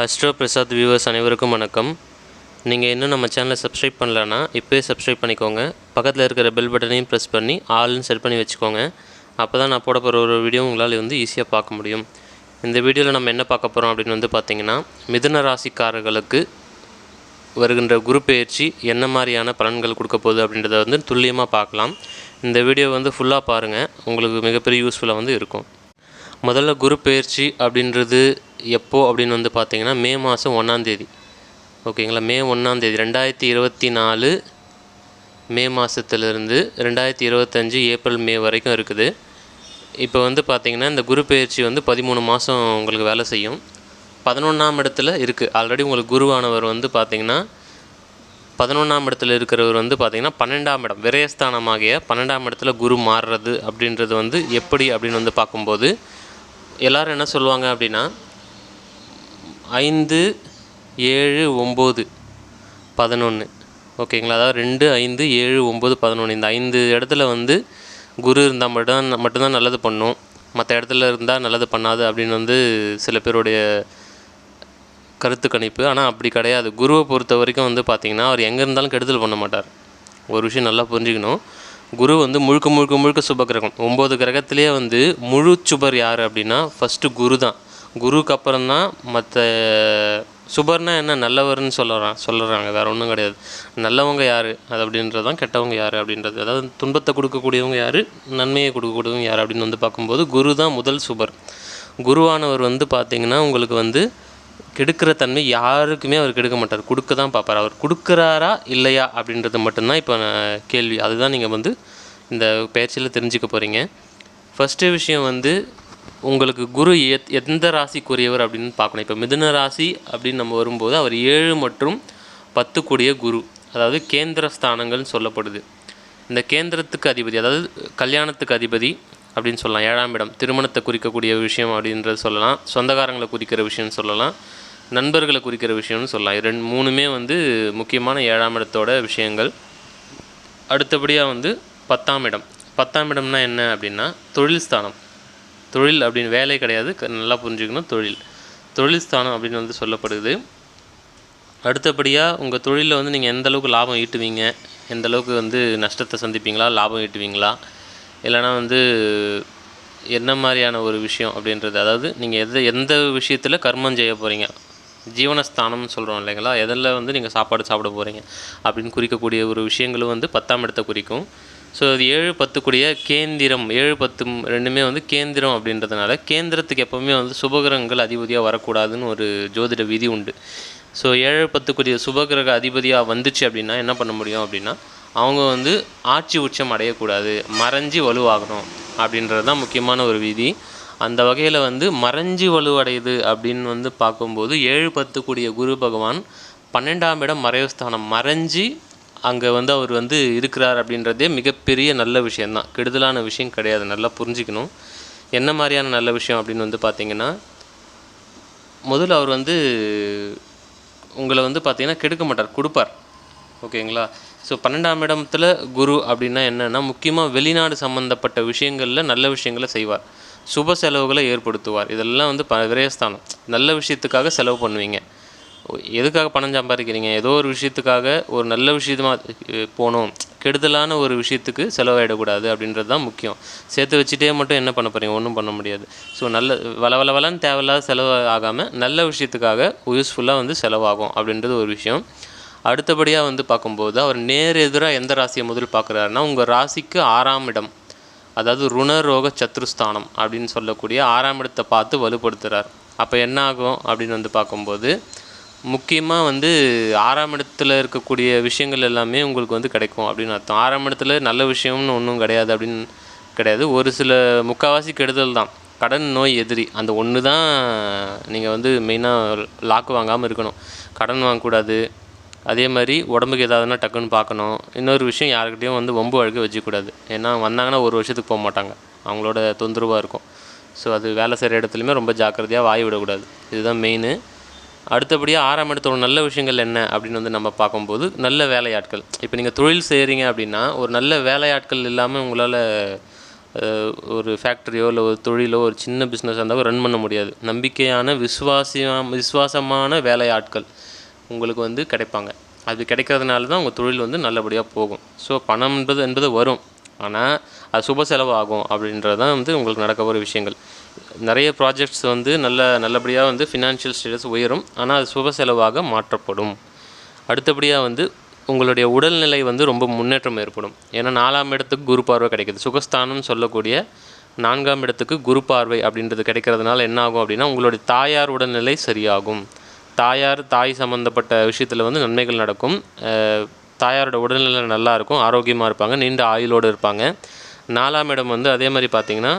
Astro Prasad viewers அனைவருக்கும் வணக்கம். நீங்கள் இன்னும் நம்ம சேனலை சப்ஸ்கிரைப் பண்ணலன்னா இப்போயே சப்ஸ்கிரைப் பண்ணிக்கோங்க. பக்கத்தில் இருக்கிற பெல் பட்டனையும் ப்ரெஸ் பண்ணி ஆல்னு செட் பண்ணி வச்சுக்கோங்க. அப்போ தான் நான் போட போகிற ஒரு வீடியோ உங்களால் வந்து ஈஸியாக பார்க்க முடியும். இந்த வீடியோவில் நம்ம என்ன பார்க்க போகிறோம் அப்படின்னு வந்து பார்த்திங்கன்னா மிதுன ராசிக்காரர்களுக்கு வருகின்ற குரு பெயர்ச்சி என்ன மாதிரியான பலன்கள் கொடுக்க போகுது அப்படின்றத வந்து துல்லியமாக பார்க்கலாம். இந்த வீடியோ வந்து ஃபுல்லாக பாருங்கள் உங்களுக்கு மிகப்பெரிய யூஸ்ஃபுல்லாக வந்து இருக்கும். முதல்ல குரு பெயர்ச்சி அப்படின்றது எப்போது அப்படின்னு வந்து பார்த்தீங்கன்னா மே மாதம் ஒன்றாந்தேதி ஓகேங்களா? மே ஒன்றாந்தேதி ரெண்டாயிரத்தி இருபத்தி நாலு மே மாதத்துலேருந்து ரெண்டாயிரத்தி இருபத்தஞ்சி ஏப்ரல் மே வரைக்கும் இருக்குது. இப்போ வந்து பார்த்திங்கன்னா இந்த குரு பயிற்சி வந்து பதிமூணு மாதம் உங்களுக்கு வேலை செய்யும். பதினொன்றாம் இடத்துல இருக்குது ஆல்ரெடி உங்களுக்கு குருவானவர் வந்து பார்த்திங்கன்னா பதினொன்றாம் இடத்துல இருக்கிறவர் வந்து பார்த்திங்கன்னா பன்னெண்டாம் இடம். விரயஸ்தானமாகிய பன்னெண்டாம் இடத்துல குரு மாறுறது அப்படின்றது வந்து எப்படி அப்படின்னு வந்து பார்க்கும்போது எல்லோரும் என்ன சொல்லுவாங்க அப்படின்னா ஐந்து ஏழு ஒம்பது பதினொன்று ஓகேங்களா? அதாவது ரெண்டு ஐந்து ஏழு ஒம்பது பதினொன்று இந்த ஐந்து இடத்துல வந்து குரு இருந்தால் மட்டும்தான் மட்டும்தான் நல்லது பண்ணும். மற்ற இடத்துல இருந்தால் நல்லது பண்ணாது அப்படின்னு வந்து சில பேருடைய கருத்து கணிப்பு. ஆனால் அப்படி கிடையாது. குருவை பொறுத்த வரைக்கும் வந்து பார்த்திங்கன்னா அவர் எங்கே இருந்தாலும் கெடுதல் பண்ண மாட்டார். ஒரு விஷயம் நல்லா புரிஞ்சுக்கணும். குரு வந்து முழுக்க முழுக்க முழுக்க சுப கிரகம். ஒம்பது கிரகத்திலேயே வந்து முழு சுபர் யார் அப்படின்னா ஃபஸ்ட்டு குரு தான் குருவுக்கு அப்புறம் தான் மற்ற சுபர்னா என்ன? நல்லவர்னு சொல்லுறான் சொல்லுறாங்க. வேறு ஒன்றும் கிடையாது. நல்லவங்க யார்? அது அப்படின்றது தான் கெட்டவங்க யார் அப்படின்றது. அதாவது துன்பத்தை கொடுக்கக்கூடியவங்க யார்? நன்மையை கொடுக்கக்கூடியவங்க யார் அப்படின்னு வந்து பார்க்கும்போது குரு தான் முதல் சுபர். குருவானவர் வந்து பார்த்திங்கன்னா உங்களுக்கு வந்து கெடுக்கிற தன்மை யாருக்குமே அவர் கெடுக்க மாட்டார். கொடுக்க தான் பார்ப்பார். அவர் கொடுக்குறாரா இல்லையா அப்படின்றது மட்டும்தான் இப்போ கேள்வி. அதுதான் நீங்கள் வந்து இந்த பயிற்சியில் தெரிஞ்சுக்க போகிறீங்க ஃபஸ்ட்டு விஷயம் வந்து உங்களுக்கு குரு எத் எந்த ராசிக்குரியவர் அப்படின்னு பார்க்கணும். இப்போ மிதுன ராசி அப்படின்னு நம்ம வரும்போது அவர் ஏழு மற்றும் பத்து கூடிய குரு. அதாவது கேந்திர ஸ்தானங்கள்னு சொல்லப்படுது. இந்த கேந்திரத்துக்கு அதிபதி அதாவது கல்யாணத்துக்கு அதிபதி அப்படின்னு சொல்லலாம். ஏழாம் இடம் திருமணத்தை குறிக்கக்கூடிய விஷயம் அப்படின்றது சொல்லலாம். சொந்தக்காரங்களை குறிக்கிற விஷயம்னு சொல்லலாம். நண்பர்களை குறிக்கிற விஷயம்னு சொல்லலாம். ரெண்டு மூணுமே வந்து முக்கியமான ஏழாம் இடத்தோட விஷயங்கள். அடுத்தபடியாக வந்து பத்தாம் இடம். பத்தாம் இடம்னா என்ன அப்படின்னா தொழில் ஸ்தானம். தொழில் அப்படின்னு வேலை கிடையாது. நல்லா புரிஞ்சுக்கணும். தொழில். தொழில் ஸ்தானம் அப்படின்னு வந்து சொல்லப்படுது. அடுத்தபடியாக உங்கள் தொழிலில் வந்து நீங்கள் எந்த அளவுக்கு லாபம் ஈட்டுவீங்க? எந்த அளவுக்கு வந்து நஷ்டத்தை சந்திப்பீங்களா? லாபம் ஈட்டுவீங்களா? இல்லைனா வந்து என்ன மாதிரியான ஒரு விஷயம் அப்படின்றது? அதாவது நீங்கள் எது எந்த விஷயத்தில் கர்மம் செய்ய போகிறீங்க ஜீவனஸ்தானம்னு சொல்கிறோம் இல்லைங்களா? எதில் வந்து நீங்கள் சாப்பாடு சாப்பிட போகிறீங்க அப்படின்னு குறிக்கக்கூடிய ஒரு விஷயங்களும் வந்து பத்தாம் இடத்தை குறிக்கும். ஸோ அது ஏழு பத்துக்குடிய கேந்திரம் ஏழு பத்து ரெண்டுமே வந்து கேந்திரம் அப்படின்றதுனால கேந்திரத்துக்கு எப்போவுமே வந்து சுபகிரகங்கள் அதிபதியாக வரக்கூடாதுன்னு ஒரு ஜோதிட விதி உண்டு. ஸோ ஏழு பத்துக்குரிய சுபகிரக அதிபதியாக வந்துச்சு அப்படின்னா என்ன பண்ண முடியும் அப்படின்னா அவங்க வந்து ஆட்சி உச்சம் அடையக்கூடாது மறைஞ்சி வலுவாகணும் அப்படின்றது தான் முக்கியமான ஒரு விதி. அந்த வகையில் வந்து மறைஞ்சி வலுவடையுது அப்படின்னு வந்து பார்க்கும்போது ஏழு பத்து கூடிய குரு பகவான் பன்னெண்டாம் இடம் மறைவுஸ்தானம் மறைஞ்சி அங்கே வந்து அவர் வந்து இருக்கிறார் அப்படின்றதே மிகப்பெரிய நல்ல விஷயந்தான் கெடுதலான விஷயம் கிடையாது. நல்லா புரிஞ்சுக்கணும். என்ன மாதிரியான நல்ல விஷயம் அப்படின்னு வந்து பார்த்தீங்கன்னா முதல்ல அவர் வந்து உங்களை வந்து பார்த்தீங்கன்னா கெடுக்க மாட்டார். கொடுப்பார். ஓகேங்களா? ஸோ பன்னெண்டாம் இடத்துல குரு அப்படின்னா என்னென்னா முக்கியமாக வெளிநாடு சம்மந்தப்பட்ட விஷயங்களில் நல்ல விஷயங்களை செய்வார். சுப செலவுகளை ஏற்படுத்துவார். இதெல்லாம் வந்து ப விரயஸ்தானம். நல்ல விஷயத்துக்காக செலவு பண்ணுவீங்க. எதுக்காக பணம் சம்பாதிக்கிறீங்க? ஏதோ ஒரு விஷயத்துக்காக ஒரு நல்ல விஷயமா போகணும் கெடுதலான ஒரு விஷயத்துக்கு செலவாயிடக்கூடாது அப்படின்றது தான் முக்கியம். சேர்த்து வச்சுட்டே மட்டும் என்ன பண்ண போகிறீங்க ஒன்றும் பண்ண முடியாது. ஸோ நல்ல வள வள வளன்னு தேவையில்லாத செலவு ஆகாமல் நல்ல விஷயத்துக்காக யூஸ்ஃபுல்லாக வந்து செலவாகும் அப்படின்றது ஒரு விஷயம். அடுத்தபடியாக வந்து பார்க்கும்போது அவர் நேர் எதிராக எந்த ராசியை முதல் பார்க்குறாருன்னா உங்கள் ராசிக்கு ஆறாம் இடம். அதாவது ருணரோக சத்ருஸ்தானம் அப்படின்னு சொல்லக்கூடிய ஆறாம் இடத்தை பார்த்து வலுப்படுத்துகிறார் அப்போ என்ன ஆகும் அப்படின்னு வந்து பார்க்கும்போது முக்கியமாக வந்து ஆறாம் இடத்துல இருக்கக்கூடிய விஷயங்கள் எல்லாமே உங்களுக்கு வந்து கிடைக்கும் அப்படின்னு அர்த்தம். ஆறாம் இடத்துல நல்ல விஷயம்னு ஒன்றும் கிடையாது அப்படின்னு கிடையாது. ஒரு சில முக்கால்வாசி கெடுதல் தான். கடன் நோய் எதிரி அந்த ஒன்று தான் நீங்கள் வந்து மெயினாக லாக்கு வாங்காமல் இருக்கணும். கடன் வாங்கக்கூடாது. அதே மாதிரி உடம்புக்கு ஏதாவதுனா டக்குன்னு பார்க்கணும். இன்னொரு விஷயம் யாருக்கிட்டையும் வந்து ஒம்பு வழக்கு வச்சுக்கூடாது ஏன்னா வந்தாங்கன்னா ஒரு வருஷத்துக்கு போக மாட்டாங்க. அவங்களோட தொந்தரவாக இருக்கும். ஸோ அது வேலை செய்கிற இடத்துலையுமே ரொம்ப ஜாக்கிரதையாக வாய் விடக்கூடாது. இதுதான் மெயின் அடுத்தபடியாக ஆறாம் இடத்தோட நல்ல விஷயங்கள் என்ன அப்படின்னு வந்து நம்ம பார்க்கும்போது நல்ல வேலையாட்கள். இப்போ நீங்கள் தொழில் செய்கிறீங்க அப்படின்னா ஒரு நல்ல வேலையாட்கள் இல்லாமல் உங்களால் ஒரு ஃபேக்ட்ரியோ இல்லை ஒரு தொழிலோ ஒரு சின்ன பிஸ்னஸ் இருந்தாலும் ரன் பண்ண முடியாது. நம்பிக்கையான விசுவாசியம் விசுவாசமான வேலையாட்கள் உங்களுக்கு வந்து கிடைப்பாங்க. அது கிடைக்கிறதுனால தான் உங்கள் தொழில் வந்து நல்லபடியாக போகும். ஸோ பணம் என்பது என்பது வரும். ஆனால் அது சுப செலவு ஆகும் அப்படின்றது தான் வந்து உங்களுக்கு நடக்க போகிற விஷயங்கள். நிறைய ப்ராஜெக்ட்ஸ் வந்து நல்ல நல்லபடியாக வந்து ஃபினான்ஷியல் ஸ்டேட்டஸ் உயரும். ஆனால் அது சுப செலவாக மாற்றப்படும். அடுத்தபடியாக வந்து உங்களுடைய உடல்நிலை வந்து ரொம்ப முன்னேற்றம் ஏற்படும். ஏன்னா நாலாம் இடத்துக்கு குரு பார்வை கிடைக்கிது. சுகஸ்தானம்னு சொல்லக்கூடிய நான்காம் இடத்துக்கு குரு பார்வை அப்படின்றது கிடைக்கிறதுனால என்ன ஆகும் அப்படின்னா உங்களுடைய தாயார் உடல்நிலை சரியாகும். தாயார் தாய் சம்மந்தப்பட்ட விஷயத்தில் வந்து நன்மைகள் நடக்கும். தாயாரோட உடல்நிலை நல்லா இருக்கும் ஆரோக்கியமாக இருப்பாங்க நீண்ட ஆயுளோடு இருப்பாங்க. நாலாம் இடம் வந்து அதே மாதிரி பார்த்தீங்கன்னா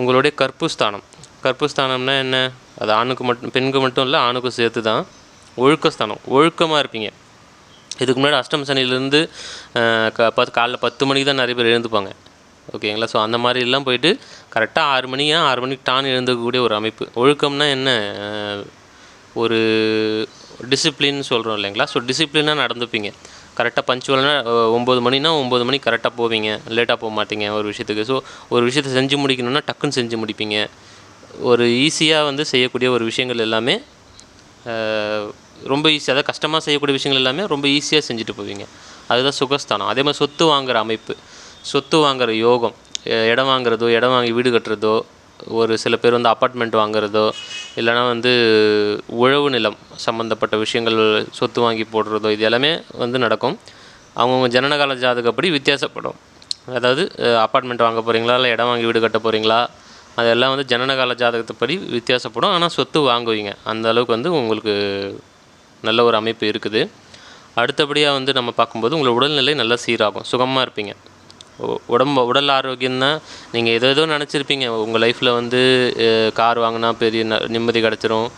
உங்களுடைய கற்புஸ்தானம் கற்புஸ்தானம்னா என்ன? அது ஆணுக்கு மட்டும் பெண்ணுக்கு மட்டும் இல்லை ஆணுக்கும் சேர்த்து தான் ஒழுக்கஸ்தானம். ஒழுக்கமாக இருப்பீங்க. இதுக்கு முன்னாடி அஷ்டம் சனிலேருந்து க பத்து காலைல பத்து மணிக்கு தான் நிறைய பேர் எழுந்துப்பாங்க. ஓகேங்களா? ஸோ அந்த மாதிரிலாம் போயிட்டு கரெக்டாக ஆறு மணியா ஆறு மணிக்கு டான் எழுந்துக்கக்கூடிய ஒரு அமைப்பு. ஒழுக்கம்னா என்ன? ஒரு டிசிப்ளின் சொல்கிறோம் இல்லைங்களா? ஸோ டிசிப்ளினாக நடந்துப்பீங்க. கரெக்டாக பஞ்சுவல்னா ஒம்பது மணினா ஒம்பது மணிக்கு கரெக்டாக போவீங்க. லேட்டாக போக மாட்டீங்க ஒரு விஷயத்துக்கு. ஸோ ஒரு விஷயத்தை செஞ்சு முடிக்கணும்னா டக்குன்னு செஞ்சு முடிப்பீங்க. ஒரு ஈஸியாக வந்து செய்யக்கூடிய ஒரு விஷயங்கள் எல்லாமே ரொம்ப ஈஸியாக அதாவது கஷ்டமாக செய்யக்கூடிய விஷயங்கள் எல்லாமே ரொம்ப ஈஸியாக செஞ்சுட்டு போவீங்க. அதுதான் சுகஸ்தானம். அதே மாதிரி சொத்து வாங்குற அமைப்பு. சொத்து வாங்குற யோகம். இடம் வாங்குறதோ இடம் வாங்கி வீடு கட்டுறதோ ஒரு சில பேர் வந்து அப்பார்ட்மெண்ட் வாங்குறதோ இல்லைனா வந்து உழவு நிலம் சம்மந்தப்பட்ட விஷயங்கள் சொத்து வாங்கி போடுறதோ இது எல்லாமே வந்து நடக்கும். அவங்கவுங்க ஜனனகால ஜாதகப்படி வித்தியாசப்படும். அதாவது அப்பார்ட்மெண்ட் வாங்க போகிறீங்களா இல்லை இடம் வாங்கி வீடு கட்ட போகிறீங்களா அதெல்லாம் வந்து ஜனனகால ஜாதகத்தைப்படி வித்தியாசப்படும். ஆனால் சொத்து வாங்குவீங்க. அந்த அளவுக்கு வந்து உங்களுக்கு நல்ல ஒரு அமைப்பு இருக்குது. அடுத்தபடியாக வந்து நம்ம பார்க்கும்போது உங்களோட உடல்நிலை நல்லா சீராகும் சுகமாக இருப்பீங்க. உடம்பு உடல் ஆரோக்கியம் தான் நீங்கள் ஏதோ ஏதோ நினச்சிருப்பீங்க. உங்கள் லைஃப்பில் வந்து கார் வாங்கினா பெரிய ந- நிம்மதி கிடச்சிரும்.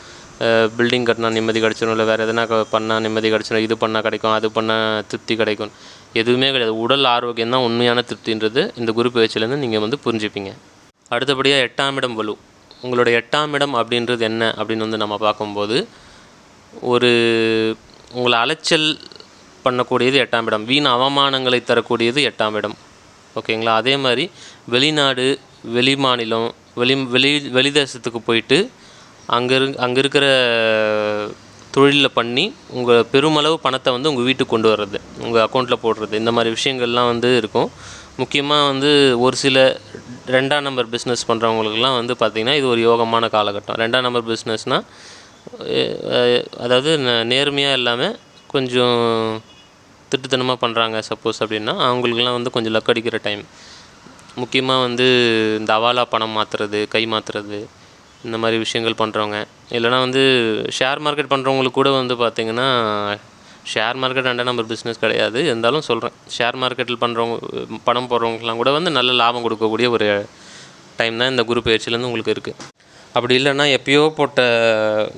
பில்டிங் கட்டினா நிம்மதி கிடச்சிரும். இல்லை வேறு எதனா பண்ணால் நிம்மதி கிடச்சிரும். இது பண்ணால் கிடைக்கும் அது பண்ணால் திருப்தி கிடைக்கும். எதுவுமே கிடையாது. உடல் ஆரோக்கியம் தான் உண்மையான திருப்தின்றது இந்த குரு பயிற்சியிலேருந்து நீங்கள் வந்து புரிஞ்சுப்பீங்க. அடுத்தபடியாக எட்டாம் இடம் வலு. உங்களோட எட்டாம் இடம் அப்படின்றது என்ன அப்படின்னு வந்து நம்ம பார்க்கும்போது ஒரு உங்களை அலைச்சல் பண்ணக்கூடியது எட்டாம் இடம். வீண் அவமானங்களை தரக்கூடியது எட்டாம் இடம். ஓகேங்களா? அதே மாதிரி வெளிநாடு வெளி மாநிலம் வெளி வெளி வெளிதேசத்துக்கு போயிட்டு அங்கே இரு அங்கே இருக்கிற தொழிலில் பண்ணி உங்கள் பெருமளவு பணத்தை வந்து உங்கள் வீட்டுக்கு கொண்டு வர்றது உங்கள் அக்கௌண்ட்டில் போடுறது இந்த மாதிரி விஷயங்கள்லாம் வந்து இருக்கும். முக்கியமாக வந்து ஒரு சில ரெண்டாம் நம்பர் பிஸ்னஸ் பண்ணுறவங்களுக்குலாம் வந்து பார்த்திங்கன்னா இது ஒரு யோகமான காலகட்டம். ரெண்டாம் நம்பர் பிஸ்னஸ்னால் அதாவது ந- நேர்மையாக இல்லாமல் கொஞ்சம் திட்டுத்தனமாக பண்ணுறாங்க சப்போஸ் அப்படின்னா அவங்களுக்குலாம் வந்து கொஞ்சம் லக் அடிக்கிற டைம் முக்கியமாக வந்து இந்த அவாலா பணம் மாற்றுறது கை மாற்றுறது இந்த மாதிரி விஷயங்கள் பண்ணுறவங்க இல்லைனா வந்து ஷேர் மார்க்கெட் பண்ணுறவங்களுக்கு கூட வந்து பார்த்திங்கன்னா ஷேர் மார்க்கெட் ரெண்டாம் நம்பர் பிஸ்னஸ் கிடையாது. இருந்தாலும் சொல்கிறேன் ஷேர் மார்க்கெட்டில் பண்ணுறவங்க பணம் போடுறவங்கலாம் கூட வந்து நல்ல லாபம் கொடுக்கக்கூடிய ஒரு டைம் தான் இந்த குரு பயிற்சியிலேருந்து உங்களுக்கு இருக்குது அப்படி இல்லைன்னா எப்பயோ போட்ட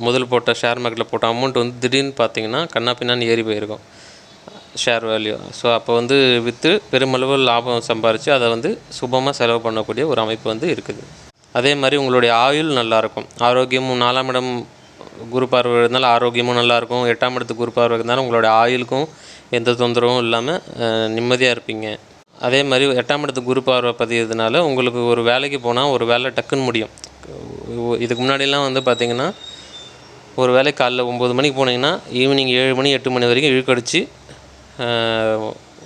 முதல் போட்ட ஷேர் மார்க்கெட்டில் போட்ட அமௌண்ட் வந்து திடீர்னு பார்த்தீங்கன்னா கண்ணா பின்னான்னு ஏறி போயிருக்கும். ஷேர் வேல்யூ ஸோ அப்போ வந்து விற்று பெருமளவு லாபம் சம்பாரித்து அதை வந்து சுபமாக செலவு பண்ணக்கூடிய ஒரு அமைப்பு வந்து இருக்குது. அதே மாதிரி உங்களுடைய ஆயுள் நல்லாயிருக்கும் ஆரோக்கியமும் நாலாம் இடம் குரு பார்வை இருந்தாலும் ஆரோக்கியமும் நல்லாயிருக்கும் எட்டாம் இடத்து குரு பார்வை இருந்தாலும் உங்களுடைய ஆயுளுக்கும் எந்த தொந்தரவும் இல்லாமல் நிம்மதியாக இருப்பீங்க. அதே மாதிரி எட்டாம் இடத்துக்கு குரு பார்வை பதியதுனால உங்களுக்கு ஒரு வேலைக்கு போனால் ஒரு வேலை டக்குன்னு முடியும். இதுக்கு முன்னாடிலாம் வந்து பார்த்திங்கன்னா ஒரு வேலை காலைல ஒம்பது மணிக்கு போனீங்கன்னா ஈவினிங் ஏழு மணி எட்டு மணி வரைக்கும் இழுக்கடிச்சு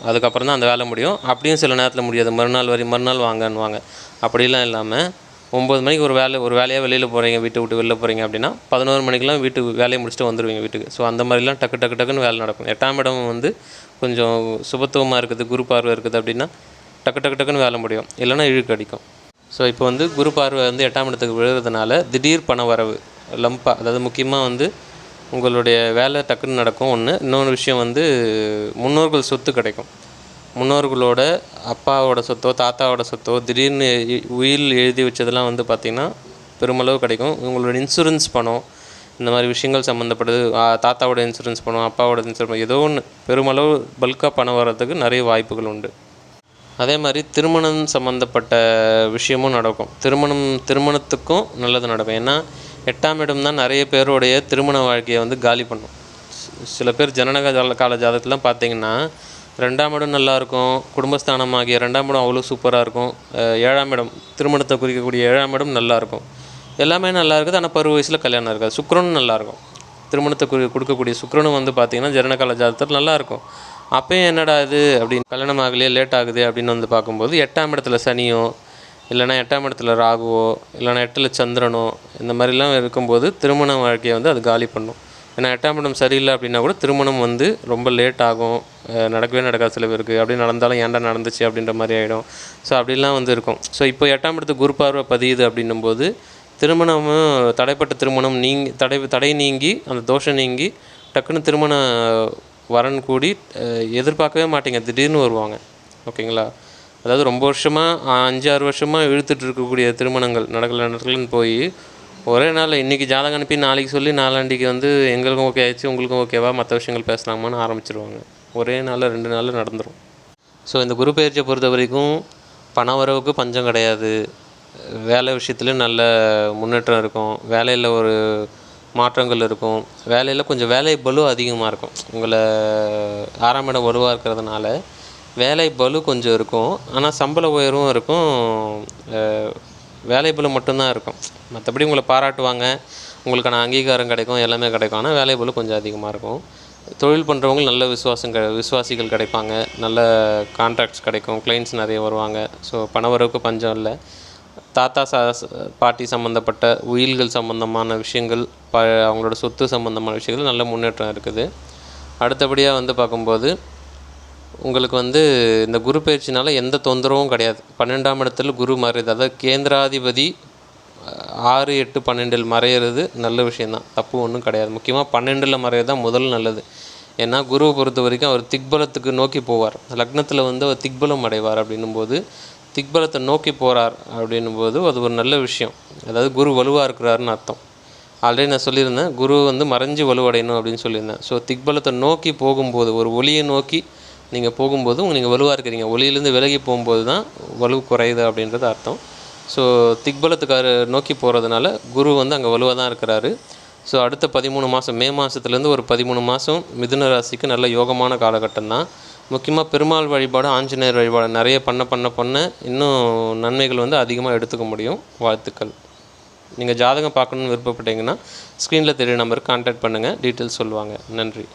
அதுக்கப்புறம் தான் அந்த வேலை முடியும். அப்படியும் சில நேரத்தில் முடியாது. மறுநாள் வரை மறுநாள் வாங்கன்னுவாங்க. அப்படிலாம் இல்லாமல் ஒம்பது மணிக்கு ஒரு வேலை ஒரு வேலையாக வெளியில் போகிறீங்க வீட்டை விட்டு வெளில போகிறீங்க அப்படின்னா பதினோரு மணிக்கெலாம் வீட்டுக்கு வேலையை முடிச்சுட்டு வந்துடுவீங்க வீட்டுக்கு. ஸோ அந்த மாதிரிலாம் டக்கு டக்கு டக்குன்னு வேலை நடக்கும். எட்டாம் இடம் வந்து கொஞ்சம் சுபத்துவமாக இருக்குது குரு பார்வை இருக்குது அப்படின்னா டக்கு டக்கு டக்குன்னு வேலை முடியும். இல்லைன்னா இழுக்கு அடிக்கும். ஸோ இப்போ வந்து குரு பார்வை வந்து எட்டாம் இடத்துக்கு விழுறதுனால திடீர் பண வரவு லம்பா அதாவது முக்கியமாக வந்து உங்களுடைய வேலை டக்குன்னு நடக்கும். ஒன்று இன்னொன்று விஷயம் வந்து முன்னோர்கள் சொத்து கிடைக்கும். முன்னோர்களோட அப்பாவோட சொத்தோ தாத்தாவோட சொத்தோ திடீர்னு உயில் எழுதி வச்சதெல்லாம் வந்து பார்த்திங்கன்னா பெருமளவு கிடைக்கும். உங்களோட இன்சூரன்ஸ் பணம் இந்த மாதிரி விஷயங்கள் சம்மந்தப்பட்டது தாத்தாவோட இன்சூரன்ஸ் பணம் அப்பாவோட இன்சூரன்ஸ் ஏதோ ஒன்று பெருமளவு பல்காக பணம் வர்றதுக்கு நிறைய வாய்ப்புகள் உண்டு. அதே மாதிரி திருமணம் சம்மந்தப்பட்ட விஷயமும் நடக்கும். திருமணம் திருமணத்துக்கும் நல்லது நடக்கும். ஏன்னா எட்டாம் இடம் தான் நிறைய பேருடைய திருமண வாழ்க்கையை வந்து காலி பண்ணும். சில பேர் ஜனனக ஜால கால ஜாதகத்துலாம் பார்த்தீங்கன்னா ரெண்டாம் இடம் நல்லாயிருக்கும் குடும்பஸ்தானம் ஆகிய ரெண்டாம் இடம் அவ்வளோ சூப்பராக இருக்கும் ஏழாம் இடம் திருமணத்தை குறிக்கக்கூடிய ஏழாம் இடம் நல்லாயிருக்கும் எல்லாமே நல்லா இருக்குது ஆனால் பருவ வயசில் கல்யாணம் இருக்காது. சுக்கிரனும் நல்லாயிருக்கும் திருமணத்தை குறி கொடுக்கக்கூடிய சுக்ரனும் வந்து பார்த்திங்கன்னா ஜனனகால ஜாதகத்தில் நல்லாயிருக்கும் அப்போயும் என்னடா இது அப்படின்னு கல்யாணம் ஆகலையே லேட் ஆகுது அப்படின்னு வந்து பார்க்கும்போது எட்டாம் இடத்துல சனியோ இல்லைன்னா எட்டாம் இடத்துல ராகுவோ இல்லைன்னா எட்டில் சந்திரனோ இந்த மாதிரிலாம் இருக்கும்போது திருமண வாழ்க்கையை வந்து அது காலி பண்ணும். ஏன்னா எட்டாம் இடம் சரியில்லை அப்படின்னா கூட திருமணம் வந்து ரொம்ப லேட் ஆகும். நடக்கவே நடக்காது சில பேருக்கு. அப்படி நடந்தாலும் ஏன்டா நடந்துச்சு அப்படின்ற மாதிரி ஆகிடும் ஸோ அப்படிலாம் வந்து இருக்கும். ஸோ இப்போ எட்டாம் இடத்து குரு பார்வை பதியுது அப்படின்னும் போது திருமணமும் தடைப்பட்ட திருமணம் நீங்கி தடை தடை நீங்கி அந்த தோஷம் நீங்கி டக்குன்னு திருமண வரன் கூடி எதிர்பார்க்கவே மாட்டீங்க. திடீர்னு வருவாங்க. ஓகேங்களா? அதாவது ரொம்ப வருஷமாக அஞ்சு ஆறு வருஷமாக இழுத்துட்டு இருக்கக்கூடிய திருமணங்கள் நடக்கல நடக்கலன்னு போய் ஒரே நாளில் இன்றைக்கி ஜாதகம் அனுப்பி நாளைக்கு சொல்லி நாளாண்டிக்கு வந்து எங்களுக்கும் ஓகே ஆயிடுச்சு உங்களுக்கும் ஓகேவா மற்ற விஷயங்கள் பேசலாமான்னு ஆரம்பிச்சிருவாங்க. ஒரே நாளில் ரெண்டு நாளில் நடந்துடும் ஸோ இந்த குரு பயிற்சியை பொறுத்த வரைக்கும் பண வரவுக்கு பஞ்சம் கிடையாது. வேலை விஷயத்துலையும் நல்ல முன்னேற்றம் இருக்கும். வேலையில் ஒரு மாற்றங்கள் இருக்கும். வேலையில் கொஞ்சம் வேலை பலு அதிகமாக இருக்கும். உங்களை ஆறாம் இடம் வலுவாக இருக்கிறதுனால வேலை பளு கொஞ்சம் இருக்கும். ஆனால் சம்பள உயர்வும் இருக்கும். வேலை பளு மட்டும்தான் இருக்கும். மற்றபடி உங்களை பாராட்டுவாங்க. உங்களுக்கான அங்கீகாரம் கிடைக்கும் எல்லாமே கிடைக்கும். ஆனால் வேலை பளு கொஞ்சம் அதிகமாக இருக்கும். தொழில் பண்ணுறவங்க நல்ல விசுவாசம் க விசுவாசிகள் கிடைப்பாங்க. நல்ல கான்ட்ராக்ட்ஸ் கிடைக்கும். கிளைண்ட்ஸ் நிறைய வருவாங்க. ஸோ பணவரவுக்கு பஞ்சம் இல்லை. தாத்தா சா பாட்டி சம்மந்தப்பட்ட உயில்கள் சம்மந்தமான விஷயங்கள் ப அவங்களோட சொத்து சம்மந்தமான விஷயங்கள் நல்ல முன்னேற்றம் இருக்குது. அடுத்தபடியாக வந்து பார்க்கும்போது உங்களுக்கு வந்து இந்த குரு பயிற்சினால் எந்த தொந்தரவும் கிடையாது. பன்னெண்டாம் இடத்துல குரு மறையுது. அதாவது கேந்திராதிபதி ஆறு எட்டு பன்னெண்டில் மறையிறது நல்ல விஷயந்தான் தப்பு ஒன்றும் கிடையாது. முக்கியமாக பன்னெண்டில் மறையிறது தான் முதல் நல்லது. ஏன்னா குருவை பொறுத்த வரைக்கும் அவர் திக்பலத்துக்கு நோக்கி போவார். லக்னத்தில் வந்து அவர் திக்பலம் அடைவார் அப்படின்னும் போது திக்பலத்தை நோக்கி போகிறார் அப்படின்னும் போது அது ஒரு நல்ல விஷயம். அதாவது குரு வலுவாக இருக்கிறாருன்னு அர்த்தம். ஆல்ரெடி நான் சொல்லியிருந்தேன் குரு வந்து மறைஞ்சு வலுவடையணும் அப்படின்னு சொல்லியிருந்தேன். ஸோ திக்பலத்தை நோக்கி போகும்போது ஒரு ஒளியை நோக்கி நீங்கள் போகும்போது நீங்கள் வலுவாக இருக்கிறீங்க. ஒளியிலேருந்து விலகி போகும்போது தான் வலு குறையுது அப்படின்றது அர்த்தம். ஸோ திக்பலத்துக்கார நோக்கி போகிறதுனால குரு வந்து அங்கே வலுவாக தான் இருக்கிறாரு. ஸோ அடுத்த பதிமூணு மாதம் மே மாதத்துலேருந்து ஒரு பதிமூணு மாதம் மிதுன ராசிக்கு நல்ல யோகமான காலகட்டம் தான். முக்கியமாக பெருமாள் வழிபாடு ஆஞ்சநேயர் வழிபாடு நிறைய பண்ண பண்ண பண்ண இன்னும் நன்மைகள் வந்து அதிகமாக எடுத்துக்க முடியும். வாழ்த்துக்கள். நீங்கள் ஜாதகம் பார்க்கணுன்னு விருப்பப்பட்டீங்கன்னா ஸ்க்ரீனில் தெரிய நம்பருக்கு கான்டாக்ட் பண்ணுங்கள் டீட்டெயில்ஸ் சொல்லுவாங்க. நன்றி.